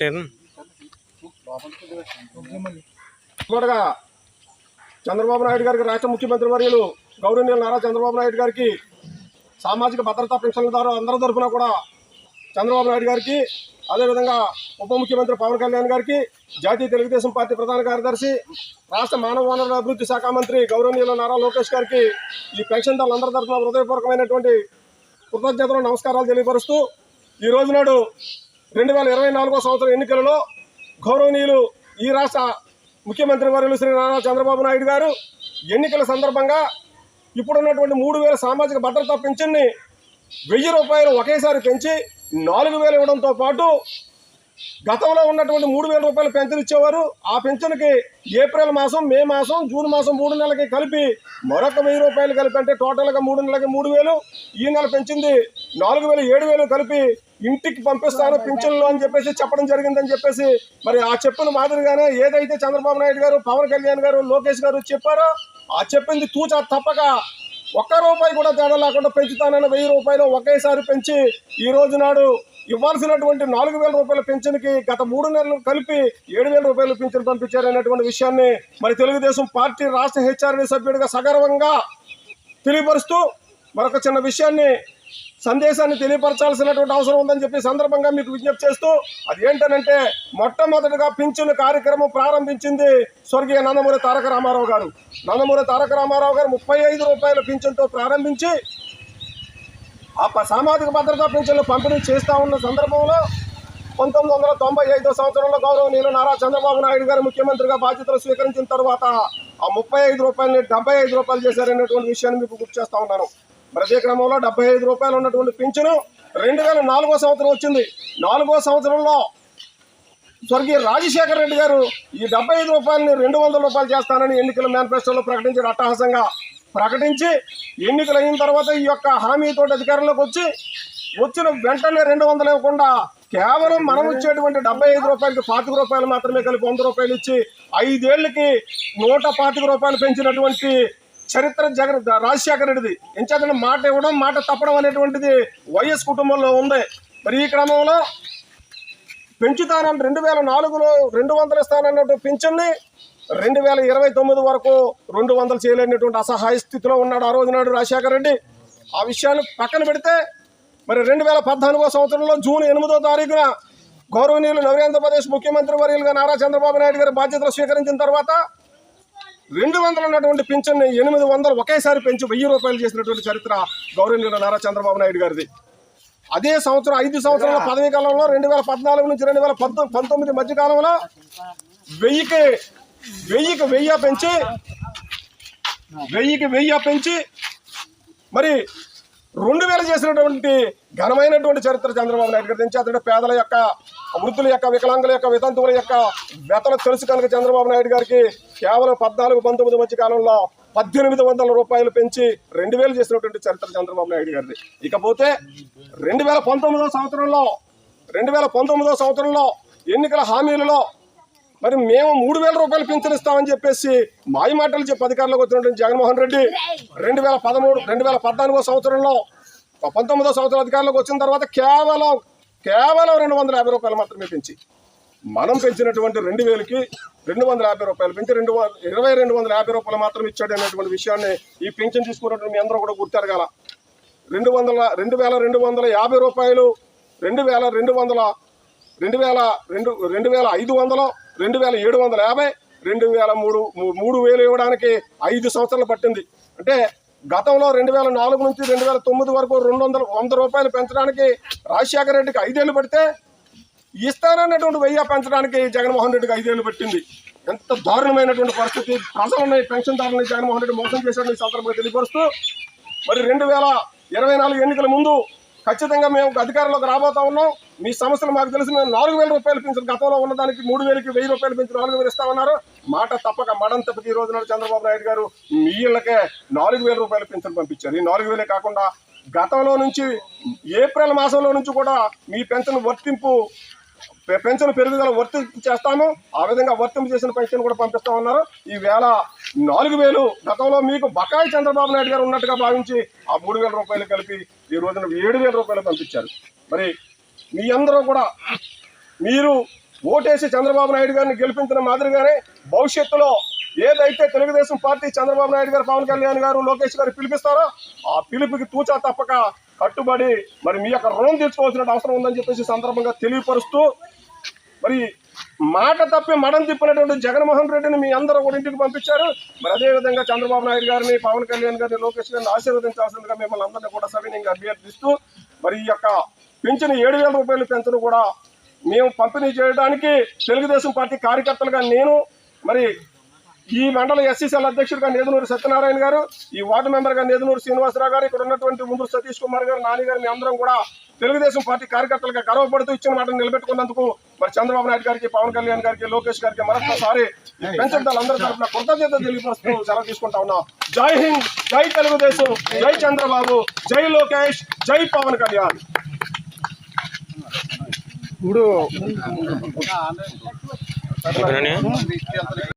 చేయను మొదటగా చంద్రబాబు నాయుడు గారికి రాష్ట్ర ముఖ్యమంత్రి వర్యులు గౌరవనీయులు నారా చంద్రబాబు నాయుడు గారికి సామాజిక భద్రతా పెన్షన్ల ద్వారా అందరి తరఫున కూడా చంద్రబాబు నాయుడు గారికి అదేవిధంగా ఉప ముఖ్యమంత్రి పవన్ కళ్యాణ్ గారికి జాతీయ తెలుగుదేశం పార్టీ ప్రధాన కార్యదర్శి రాష్ట్ర మానవ వనరుల అభివృద్ధి శాఖ మంత్రి గౌరవనీయులు నారా లోకేష్ గారికి ఈ పెన్షన్ అందరి తరఫున హృదయపూర్వకమైనటువంటి కృతజ్ఞతలు నమస్కారాలు తెలియపరుస్తూ ఈ రోజు నాడు రెండు వేల ఇరవై నాలుగో సంవత్సరం ఎన్నికలలో గౌరవనీయులు ఈ రాష్ట్ర ముఖ్యమంత్రి వర్యులు శ్రీ నారా చంద్రబాబు నాయుడు గారు ఎన్నికల సందర్భంగా ఇప్పుడున్నటువంటి మూడు వేల సామాజిక భద్రతా పెన్షన్ని వెయ్యి రూపాయలు ఒకేసారి పెంచి నాలుగు వేలు ఇవ్వడంతో పాటు గతంలో ఉన్నటువంటి మూడు వేల రూపాయలు పెన్షన్ ఇచ్చేవారు. ఆ పెన్షన్కి ఏప్రిల్ మాసం మే మాసం జూన్ మాసం మూడు నెలలకి కలిపి మరొక వెయ్యి రూపాయలు కలిపి అంటే టోటల్గా మూడు నెలలకి మూడు వేలు ఈ నెల పెంచింది నాలుగు వేలు ఏడు వేలు కలిపి ఇంటికి పంపిస్తాను పింఛన్లు అని చెప్పేసి చెప్పడం జరిగిందని చెప్పేసి మరి ఆ చెప్పిన మాదిరిగానే ఏదైతే చంద్రబాబు నాయుడు గారు పవన్ కళ్యాణ్ గారు లోకేష్ గారు చెప్పారో ఆ చెప్పింది తూచా తప్పక. ఒక్క రూపాయి కూడా తేడా లేకుండా పెంచుతానని వెయ్యి రూపాయలు ఒకేసారి పెంచి ఈ రోజు నాడు ఇవ్వాల్సినటువంటి నాలుగు వేల రూపాయల పెన్షన్కి గత మూడు నెలలు కలిపి ఏడు వేల రూపాయలు పెన్షన్ పంపించారనేటువంటి విషయాన్ని మరి తెలుగుదేశం పార్టీ రాష్ట్ర హెచ్ఆర్డీ సభ్యుడిగా సగర్వంగా తెలియపరుస్తూ మరొక చిన్న విషయాన్ని సందేశాన్ని తెలియపరచాల్సినటువంటి అవసరం ఉందని చెప్పి సందర్భంగా మీకు విజ్ఞప్తి చేస్తూ అది ఏంటనంటే మొట్టమొదటిగా పింఛను కార్యక్రమం ప్రారంభించింది స్వర్గీయ నందమూరి తారక రామారావు గారు. నందమూరి తారక రామారావు గారు ముప్పై ఐదు రూపాయల పింఛన్తో ప్రారంభించి ఆ ప- సామాజిక భద్రతా పింఛన్లు పంపిణీ చేస్తూ ఉన్న సందర్భంలో పంతొమ్మిది వందల తొంభై ఐదో సంవత్సరంలో గౌరవనీయులు నారా చంద్రబాబు నాయుడు గారు ముఖ్యమంత్రిగా బాధ్యతలు స్వీకరించిన తర్వాత ఆ ముప్పై ఐదు రూపాయలని డెబ్బై ఐదు రూపాయలు చేశారనేటువంటి విషయాన్ని మీకు గుర్తు చేస్తూ ఉన్నాను. ప్రతి క్రమంలో డెబ్బై ఐదు రూపాయలు ఉన్నటువంటి పింఛను రెండు వేల నాలుగో సంవత్సరం వచ్చింది. నాలుగో సంవత్సరంలో స్వర్గీయ రాజశేఖర రెడ్డి గారు ఈ డెబ్బై ఐదు రూపాయలని రెండు వందల రూపాయలు చేస్తానని ఎన్నికల మేనిఫెస్టోలో ప్రకటించారు. అట్టహాసంగా ప్రకటించి ఎన్నికలు అయిన తర్వాత ఈ యొక్క హామీతో అధికారంలోకి వచ్చి వచ్చిన వెంటనే రెండు వందలు ఇవ్వకుండా కేవలం మనం ఇచ్చేటువంటి డెబ్బై ఐదు రూపాయలకి పాతిక రూపాయలు మాత్రమే కలిపి వంద రూపాయలు ఇచ్చి ఐదేళ్ళకి నూట పాతిక రూపాయలు పెంచినటువంటి చరిత్ర జగన్ రాజశేఖర రెడ్డిది. ఎంచేతన మాట ఇవ్వడం మాట తప్పడం అనేటువంటిది వైఎస్ కుటుంబంలో ఉంది. మరి ఈ క్రమంలో పెంచుతానని రెండు వేల నాలుగులో రెండు వందలు ఇస్తానన్నట్టు పింఛన్ని రెండు వేల ఇరవై తొమ్మిది వరకు రెండు వందలు చేయలేనటువంటి అసహాయ స్థితిలో ఉన్నాడు ఆ రోజు నాడు రాజశేఖర రెడ్డి. ఆ విషయాన్ని పక్కన పెడితే మరి రెండు వేల పద్నాలుగో సంవత్సరంలో జూన్ ఎనిమిదో తారీఖున గౌరవనీయులు నవీంద్రప్రదేశ్ ముఖ్యమంత్రి వర్యులుగా నారా చంద్రబాబు నాయుడు గారి బాధ్యతలు స్వీకరించిన తర్వాత రెండు వందలు ఉన్నటువంటి పింఛన్ని ఎనిమిది వందలు ఒకేసారి పెంచి వెయ్యి రూపాయలు చేసినటువంటి చరిత్ర గౌరవనీయులు నారా చంద్రబాబు నాయుడు గారిది. అదే సంవత్సరం ఐదు సంవత్సరాల పదవీ కాలంలో రెండు వేల పద్నాలుగు నుంచి రెండు వేల పంతొమ్మిది పంతొమ్మిది మధ్య కాలంలో వెయ్యికి వెయ్యికి వెయ్యి పెంచి వెయ్యికి వెయ్యి పెంచి మరి రెండు వేలు చేసినటువంటి ఘనమైనటువంటి చరిత్ర చంద్రబాబు నాయుడు గారి నుంచి అతడు పేదల యొక్క వృద్ధుల యొక్క వికలాంగుల యొక్క వితంతువుల యొక్క వెతలు తెలుసు కనుక చంద్రబాబు నాయుడు గారికి కేవలం పద్నాలుగు పంతొమ్మిది మధ్య కాలంలో పద్దెనిమిది వందల రూపాయలు పెంచి రెండు వేలు చేసినటువంటి చరిత్ర చంద్రబాబు నాయుడు గారిది. ఇకపోతే రెండు వేల పంతొమ్మిదో సంవత్సరంలో రెండు వేల పంతొమ్మిదో సంవత్సరంలో ఎన్నికల హామీలలో మరి మేము మూడు వేల రూపాయలు పింఛన్ ఇస్తామని చెప్పేసి మాయ మాటలు చెప్పి అధికారంలోకి వచ్చినటువంటి జగన్మోహన్ రెడ్డి రెండు వేల పదమూడు రెండు వేల పద్నాలుగో సంవత్సరంలో పంతొమ్మిదో సంవత్సరం అధికారంలోకి వచ్చిన తర్వాత కేవలం కేవలం రెండు వందల యాభై రూపాయలు మాత్రమే పెంచి మనం పెంచినటువంటి రెండు వేలకి రెండు వందల యాభై రూపాయలు పెంచి రెండు ఇరవై రెండు వందల యాభై రూపాయలు మాత్రం ఇచ్చాడు అనేటువంటి విషయాన్ని ఈ పెన్షన్ తీసుకున్నటువంటి మీ అందరూ కూడా గుర్తెరగాల రెండు వందల రెండు వేల రెండు వందల యాభై రూపాయలు రెండు వేల రెండు వందల రెండు వేల రెండు రెండు వేల ఐదు వందలు రెండు వేల ఏడు వందల యాభై రెండు వేల మూడు మూడు వేలు ఇవ్వడానికి ఐదు సంవత్సరాలు పట్టింది. అంటే గతంలో రెండు వేల నాలుగు నుంచి రెండు వేల తొమ్మిది వరకు రెండు వందల వంద రూపాయలు పెంచడానికి రాజశేఖర రెడ్డికి ఐదేళ్ళు పడితే ఇస్తానన్నటువంటి వెయ్యి పెంచడానికి జగన్మోహన్ రెడ్డికి ఐదేళ్ళు పెట్టింది. ఎంత దారుణమైనటువంటి పరిస్థితి. ప్రజలని పెన్షన్దారులని జగన్మోహన్ రెడ్డి మోసం చేశాడని సందర్భంగా తెలియపరుస్తూ మరి రెండు వేల ఇరవై నాలుగు ఎన్నికల ముందు ఖచ్చితంగా మేము అధికారంలోకి రాబోతా ఉన్నాం. మీ సమస్యలు మాకు తెలిసి. మేము నాలుగు వేల రూపాయలు పెంచిన గతంలో ఉన్నదానికి మూడు వేలకి వెయ్యి రూపాయలు పెంచి నాలుగు వేలు ఇస్తామన్నారు మాట తప్పక మడం తప్పక ఈ రోజున చంద్రబాబు నాయుడు గారు మీ ఇళ్ళకే నాలుగు వేల రూపాయలు పెన్షన్ పంపించారు. ఈ నాలుగు వేలే కాకుండా గతంలో నుంచి ఏప్రిల్ మాసంలో నుంచి కూడా మీ పెన్షన్ వర్తింపు పెన్షన్ పెరుగుదల వర్తింపు చేస్తాము ఆ విధంగా వర్తింపు చేసిన పెన్షన్ కూడా పంపిస్తా ఉన్నారు. ఈ వేళ నాలుగు వేలు గతంలో మీకు బకాయి చంద్రబాబు నాయుడు గారు ఉన్నట్టుగా భావించి ఆ మూడు వేల రూపాయలు కలిపి ఈ రోజున ఏడు వేల రూపాయలు పంపించారు. మరి మీ అందరూ కూడా మీరు ఓటేసి చంద్రబాబు నాయుడు గారిని గెలిపించిన మాదిరిగానే భవిష్యత్తులో ఏదైతే తెలుగుదేశం పార్టీ చంద్రబాబు నాయుడు గారు పవన్ కళ్యాణ్ గారు లోకేష్ గారు పిలిపిస్తారో ఆ పిలుపుకి తూచా తప్పక కట్టుబడి మరి మీ యొక్క రుణం తీర్చుకోవాల్సిన అవసరం ఉందని చెప్పేసి సందర్భంగా తెలియపరుస్తూ మరి మాట తప్పి మడం తిప్పినటువంటి జగన్మోహన్ రెడ్డిని మీ అందరూ కూడా ఇంటికి పంపించారు. మరి అదే విధంగా చంద్రబాబు నాయుడు గారిని పవన్ కళ్యాణ్ గారిని లోకేష్ గారిని ఆశీర్వదించాల్సిందిగా మిమ్మల్ని అందరినీ కూడా సవినీయంగా అభ్యర్థిస్తూ మరి ఈ యొక్క పెంచిన ఏడు వేల రూపాయలు పెంచను కూడా మేము పంపిణీ చేయడానికి తెలుగుదేశం పార్టీ కార్యకర్తలుగా నేను మరి ఈ మండల ఎస్సీసీఎల్ అధ్యక్షుడిగా నేదునూరు సత్యనారాయణ గారు ఈ వార్డు మెంబర్గా నేదునూరు శ్రీనివాసరావు గారు ఇక్కడ ఉన్నటువంటి ముందు సతీష్ కుమార్ గారు నాని గారు మీ అందరం కూడా తెలుగుదేశం పార్టీ కార్యకర్తలుగా గర్వపడుతూ ఇచ్చిన మాటను నిలబెట్టుకున్నందుకు మరి చంద్రబాబు నాయుడు గారికి పవన్ కళ్యాణ్ గారికి లోకేష్ గారికి మరొకసారి పెన్షన్ దళాలందరి తరఫున కృతజ్ఞత తెలియపరుస్తూ సెలవు తీసుకుంటా ఉన్నాం. జై హింద్ జై తెలుగుదేశం జై చంద్రబాబు జై లోకేష్ జై పవన్ కళ్యాణ్. ఇప్పుడు